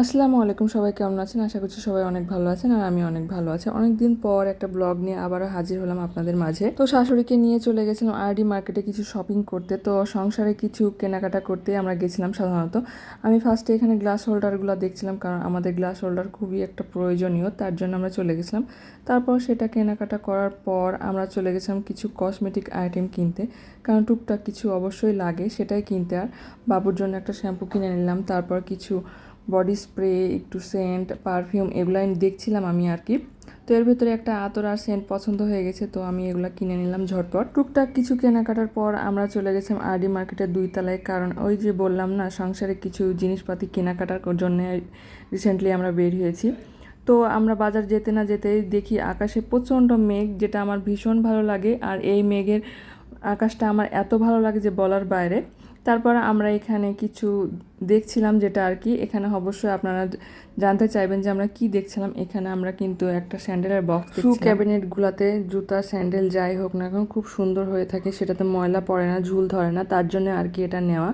আসসালামু আলাইকুম, সবাই কেমন আছেন? আশা করছি সবাই অনেক ভালো আছেন আর আমি অনেক ভালো আছি। অনেক দিন পর একটা ব্লগ নিয়ে আবারও হাজির হলাম আপনাদের মাঝে। তো শাশুড়িকে নিয়ে চলে গেছিলাম আরডি মার্কেটে কিছু শপিং করতে। তো সংসারে কিছু কেনাকাটা করতে আমরা গেছিলাম সাধারণত। আমি ফার্স্টে এখানে গ্লাস হোল্ডারগুলো দেখছিলাম কারণ আমাদের গ্লাস হোল্ডার খুবই একটা প্রয়োজনীয়, তার জন্য আমরা চলে গেছিলাম। তারপর সেটা কেনাকাটা করার পর আমরা চলে গেছিলাম কিছু কসমেটিক আইটেম কিনতে। কারণ টুকটাক কিছু অবশ্যই লাগে, সেটাই কিনতে। আর বাবুর জন্য একটা শ্যাম্পু কিনে নিলাম, তারপর কিছু বডি স্প্রে, একটু সেন্ট পারফিউম এগুলো আমি দেখছিলাম আমি আর কি। তো এর ভিতরে একটা আতর আর সেন্ট পছন্দ হয়ে গেছে, তো আমি এগুলো কিনে নিলাম ঝটপট। টুকটাক কিছু কেনাকাটার পর আমরা চলে গেছিলাম আরডি মার্কেটের দুই তলায়, কারণ ওই যে বললাম না, সংসারে কিছু জিনিসপাতি কেনাকাটার জন্য রিসেন্টলি আমরা বের হয়েছি। তো আমরা বাজার যেতে না যেতেই দেখি আকাশে প্রচণ্ড মেঘ, যেটা আমার ভীষণ ভালো লাগে। আর এই মেঘের আকাশটা আমার এত ভালো লাগে যে বলার বাইরে। তারপর আমরা এখানে কিছু দেখছিলাম যেটা আর কি। এখানে অবশ্যই আপনারা জানতে চাইবেন যে আমরা কি দেখছিলাম। এখানে আমরা কিন্তু একটা স্যান্ডেলের বক্স শু ক্যাবিনেটগুলোতে জুতা স্যান্ডেল যাই হোক না কেন খুব সুন্দর হয়ে থাকে। সেটাতে ময়লা পড়ে না ঝুল ধরে না। তার জন্য আর কি এটা নেওয়া।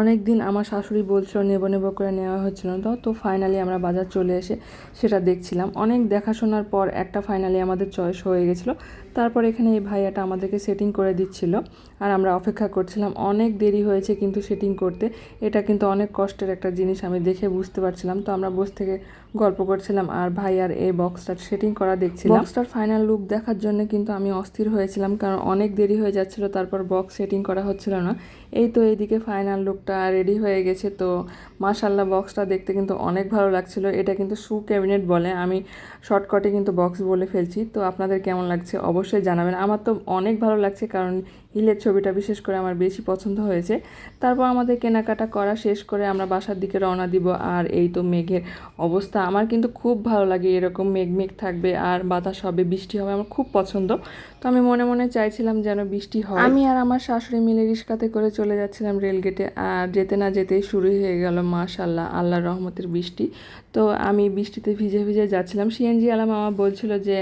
অনেক দিন আমার শাশুড়ি বলছিল নেব নেব করে নেওয়া হচ্ছিল তো। তো ফাইনালি আমরা বাজার চলে এসে সেটা দেখছিলাম। অনেক দেখাশোনার পর একটা ফাইনালি আমাদের চয়েস হয়ে গেছিল। তারপর এখানে এই ভাইয়াটা আমাদেরকে সেটিং করে দিচ্ছিল। আর আমরা অপেক্ষা করছিলাম। অনেক দেরি হয়েছে কিন্তু সেটিং করতে। এটা কিন্তু অনেক কষ্টের একটা জিনিস আমি দেখে বুঝতে পারছিলাম। তো আমরা বসে থেকে গল্প করছিলাম আর ভাই আর এই বক্সটার সেটিং করা দেখছিলাম। বক্সটার ফাইনাল লুক দেখার জন্য কিন্তু আমি অস্থির হয়েছিলাম কারণ অনেক দেরি হয়ে যাচ্ছিল, তারপর বক্স সেটিং করা হচ্ছিল না। এই তো এইদিকে ফাইনাল লুকটা রেডি হয়ে গেছে। তো মাশাল্লাহ বক্সটা দেখতে কিন্তু অনেক ভালো লাগছিল। এটা কিন্তু শু ক্যাবিনেট বলে। আমি শর্টকাটে কিন্তু বক্স বলে ফেলছি। তো আপনাদের কেমন লাগছে অবশ্যই জানাবেন। আমার তো অনেক ভালো লাগছে কারণ হিলের ছবিটা বিশেষ করে আমার বেশি পছন্দ হয়েছে। তারপর আমাদের কেনাকাটা করা শেষ করে আমরা বাসার দিকে রওনা দিব। আর এই তো মেঘের অবস্থা। আমার কিন্তু খুব ভালো লাগে এরকম মেঘ মেঘ থাকবে আর বাতাস হবে, বৃষ্টি হবে, আমার খুব পছন্দ। তো আমি মনে মনে চাইছিলাম যেন বৃষ্টি হয়। আমি আর আমার শাশুড়ি মিলে রিস্কাতে করে চলে যাচ্ছিলাম রেলগেটে আর যেতে না যেতেই শুরু হয়ে গেল মাশাল্লাহ আল্লাহর রহমতের বৃষ্টি। তো আমি বৃষ্টিতে ভিজে ভিজে যাচ্ছিলাম। সিএনজি আলাম আমার বলছিল যে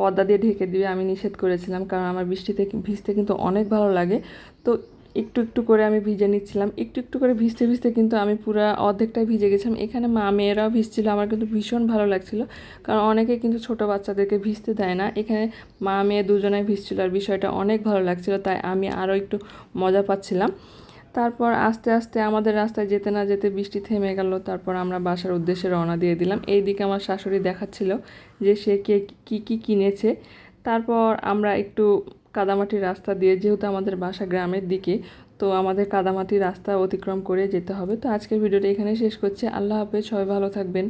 পর্দা দিয়ে ঢেকে দিবে, আমি নিষেধ করেছিলাম, কারণ আমার বৃষ্টিতে ভিজতে কিন্তু অনেক ভালো লাগে। তো একটু একটু করে আমি ভিজে নিচ্ছিলাম। একটু একটু করে ভিজতে ভিজতে কিন্তু আমি পুরো অর্ধেকটাই ভিজে গেছিলাম। এখানে মা মেয়েরাও ভিজছিল, আমার কিন্তু ভীষণ ভালো লাগছিল। কারণ অনেকে কিন্তু ছোট বাচ্চাদেরকে ভিজতে দেয় না। এখানে মা মেয়ে দুজনে ভিজছিল আর বিষয়টা অনেক ভালো লাগছিল, তাই আমি আরও একটু মজা পাচ্ছিলাম। তারপর আস্তে আস্তে আমাদের রাস্তায় যেতে না যেতে বৃষ্টি থেমে গেল, তারপর আমরা বাসার উদ্দেশ্যে রওনা দিয়ে দিলাম। এই দিকে আমার শাশুড়ি দেখাচ্ছিল যে সে কে কী কী কিনেছে। তারপর আমরা একটু কাদামাটির রাস্তা দিয়ে, যেহেতু আমাদের বাসা গ্রামের দিকে, তো আমাদের কাদামাটির রাস্তা অতিক্রম করে যেতে হবে। তো আজকের ভিডিওটা এখানে শেষ করছি। আল্লাহ হাফেজ, সবাই ভালো থাকবেন।